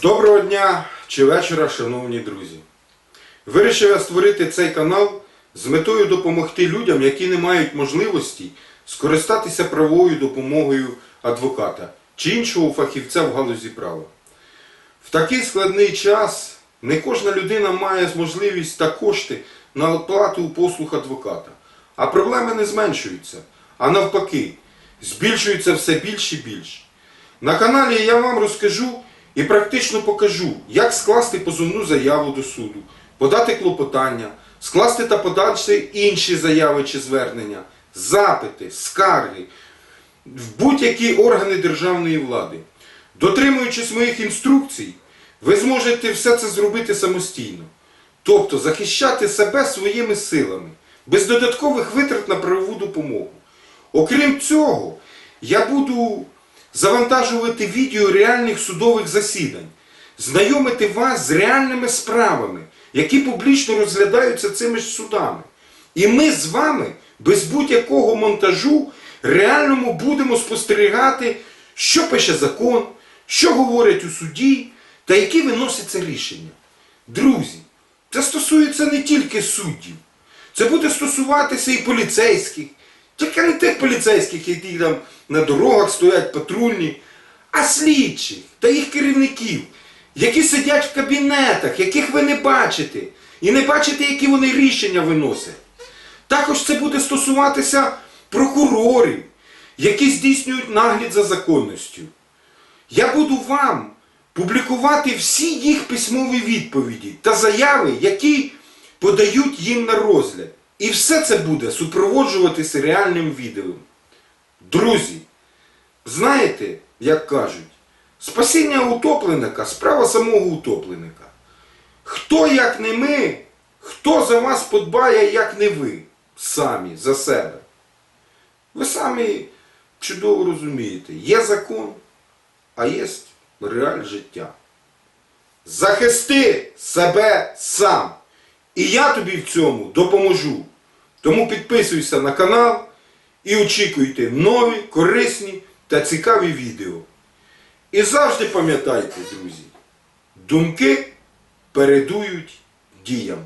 Доброго дня чи вечора, шановні друзі. Вирішив я створити цей канал з метою допомогти людям, які не мають можливості скористатися правовою допомогою адвоката чи іншого фахівця в галузі права. В такий складний час не кожна людина має можливість та кошти на оплату послуг адвоката. А проблеми не зменшуються, а навпаки, збільшуються все більше і більше. На каналі я вам розкажу і практично покажу, як скласти позовну заяву до суду, подати клопотання, скласти та подати інші заяви чи звернення, запити, скарги в будь-які органи державної влади. Дотримуючись моїх інструкцій, ви зможете все це зробити самостійно. Тобто захищати себе своїми силами, без додаткових витрат на правову допомогу. Окрім цього, я буду завантажувати відео реальних судових засідань, знайомити вас з реальними справами, які публічно розглядаються цими ж судами. І ми з вами без будь-якого монтажу реальному будемо спостерігати, що пише закон, що говорять у суді та які виносяться рішення. Друзі, це стосується не тільки суддів, це буде стосуватися і поліцейських, тільки не тих поліцейських, які там на дорогах стоять патрульні, а слідчих та їх керівників, які сидять в кабінетах, яких ви не бачите, і не бачите, які вони рішення виносять. Також це буде стосуватися прокурорів, які здійснюють нагляд за законністю. Я буду вам публікувати всі їх письмові відповіді та заяви, які подають їм на розгляд. І все це буде супроводжуватися реальним відео. Друзі, знаєте, як кажуть, спасіння утопленика справа самого утопленика. Хто, як не ми, хто за вас подбає, як не ви, самі за себе? Ви самі чудово розумієте, є закон, а є реаль життя. Захисти себе сам. І я тобі в цьому допоможу. Тому підписуйся на канал і очікуйте нові, корисні та цікаві відео. І завжди пам'ятайте, друзі, думки передують діям.